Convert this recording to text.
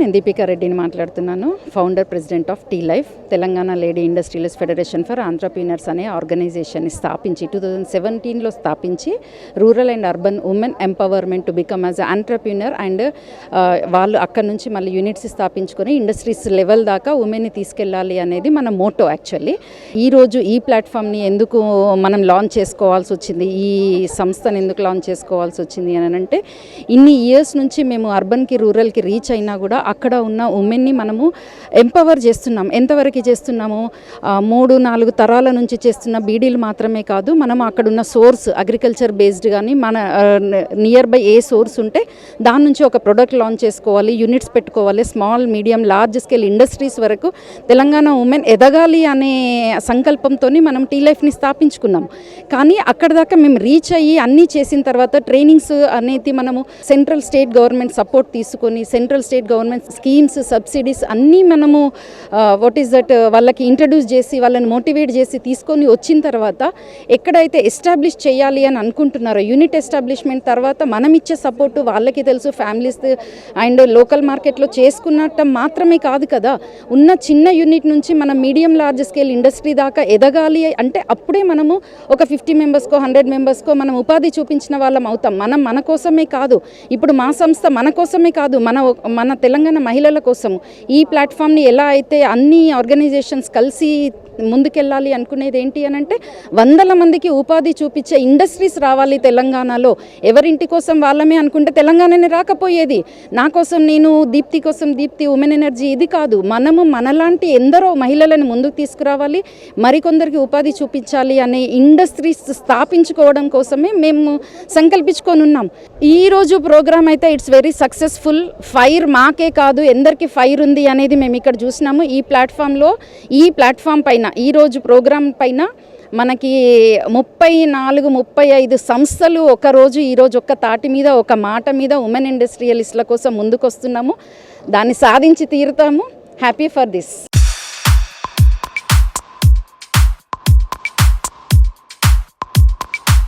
నేను దీపికా రెడ్డిని మాట్లాడుతున్నాను. Founder president of T life Telangana lady industrialist federation for entrepreneurs అనే ఆర్గనైజేషన్ని స్థాపించి టూ థౌజండ్ సెవెంటీన్లో స్థాపించి rural and urban women empowerment to become as entrepreneur and వాళ్ళు అక్కడ నుంచి మళ్ళీ యూనిట్స్ స్థాపించుకొని ఇండస్ట్రీస్ లెవెల్ దాకా ఉమెన్ని తీసుకెళ్ళాలి అనేది మన మోటో యాక్చువల్లీ ఈరోజు ఈ ప్లాట్ఫామ్ని ఎందుకు మనం లాంచ్ చేసుకోవాల్సి వచ్చింది? ఈ సంస్థను ఎందుకు లాంచ్ చేసుకోవాల్సి వచ్చింది అని అంటే ఇన్ని ఇయర్స్ నుంచి మేము అర్బన్కి రూరల్కి రీచ్ అయినా కూడా అక్కడ ఉన్న ఉమెన్ని మనము ఎంపవర్ చేస్తున్నాం. ఎంతవరకు చేస్తున్నాము మూడు నాలుగు తరాల నుంచి చేస్తున్న బీడీలు మాత్రమే కాదు మనం అక్కడ ఉన్న సోర్స్ అగ్రికల్చర్ బేస్డ్ కానీ మన నియర్ బై ఏ సోర్స్ ఉంటే దాని నుంచి ఒక ప్రొడక్ట్ లాంచ్ చేసుకోవాలి యూనిట్స్ పెట్టుకోవాలి small medium large scale industries వరకు తెలంగాణ ఉమెన్ ఎదగాలి అనే సంకల్పంతో మనం టీ లైఫ్ని స్థాపించుకున్నాం. కానీ అక్కడ దాకా మేము రీచ్ అయ్యి అన్నీ చేసిన తర్వాత ట్రైనింగ్స్ అనేది మనము సెంట్రల్ స్టేట్ గవర్నమెంట్ సపోర్ట్ తీసుకొని central state government schemes subsidies అన్నీ మనము వాట్ ఈస్ దట్ వాళ్ళకి ఇంట్రడ్యూస్ చేసి వాళ్ళని మోటివేట్ చేసి తీసుకొని వచ్చిన తర్వాత ఎక్కడైతే ఎస్టాబ్లిష్ చేయాలి అని అనుకుంటున్నారో యూనిట్ ఎస్టాబ్లిష్మెంట్ తర్వాత మనం ఇచ్చే సపోర్టు వాళ్ళకి తెలుసు ఫ్యామిలీస్ అండ్ లోకల్ మార్కెట్లో చేసుకున్నట్ట మాత్రమే కాదు కదా. ఉన్న చిన్న యూనిట్ నుంచి మనం మీడియం లార్జ్ స్కేల్ ఇండస్ట్రీ దాకా ఎదగాలి అంటే అప్పుడే మనము ఒక ఫిఫ్టీ మెంబర్స్కో హండ్రెడ్ మెంబర్స్కో మనం ఉపాధి చూపించిన వాళ్ళం అవుతాం. మనం మన కోసమే కాదు. ఇప్పుడు మా సంస్థ మన కోసమే కాదు. మన మన తెలంగాణ మహిళల కోసం ఈ ప్లాట్ఫామ్ని ఎలా అయితే అన్ని ఆర్గనైజేషన్స్ కలిసి ముందుకెళ్ళాలి అనుకునేది ఏంటి అని అంటే వందల మందికి ఉపాధి చూపించే ఇండస్ట్రీస్ రావాలి తెలంగాణలో. ఎవరింటి కోసం వాళ్ళమే అనుకుంటే తెలంగాణనే రాకపోయేది. నా కోసం నేను దీప్తి కోసం దీప్తి ఉమెన్ ఎనర్జీ ఇది కాదు. మనము మనలాంటి ఎందరో మహిళలను ముందుకు తీసుకురావాలి. మరికొందరికి ఉపాధి చూపించాలి అనే ఇండస్ట్రీస్ స్థాపించుకోవడం కోసమే మేము సంకల్పించుకొని ఉన్నాం. ఈరోజు ప్రోగ్రామ్ అయితే ఇట్స్ వెరీ సక్సెస్ఫుల్. ఫైర్ మాకే కాదు ఎందరికి ఫైర్ ఉంది అనేది మేము ఇక్కడ చూసినాము. ఈ ప్లాట్ఫామ్లో ఈ ప్లాట్ఫామ్ పైన ఈరోజు ప్రోగ్రాం పైన మనకి ముప్పై నాలుగు ముప్పై ఐదు సంస్థలు ఒకరోజు ఈరోజు ఒక్క తాటి మీద ఒక మాట మీద ఉమెన్ ఇండస్ట్రియలిస్ట్ల కోసం ముందుకొస్తున్నాము. దాన్ని సాధించి తీరుతాము. Happy for this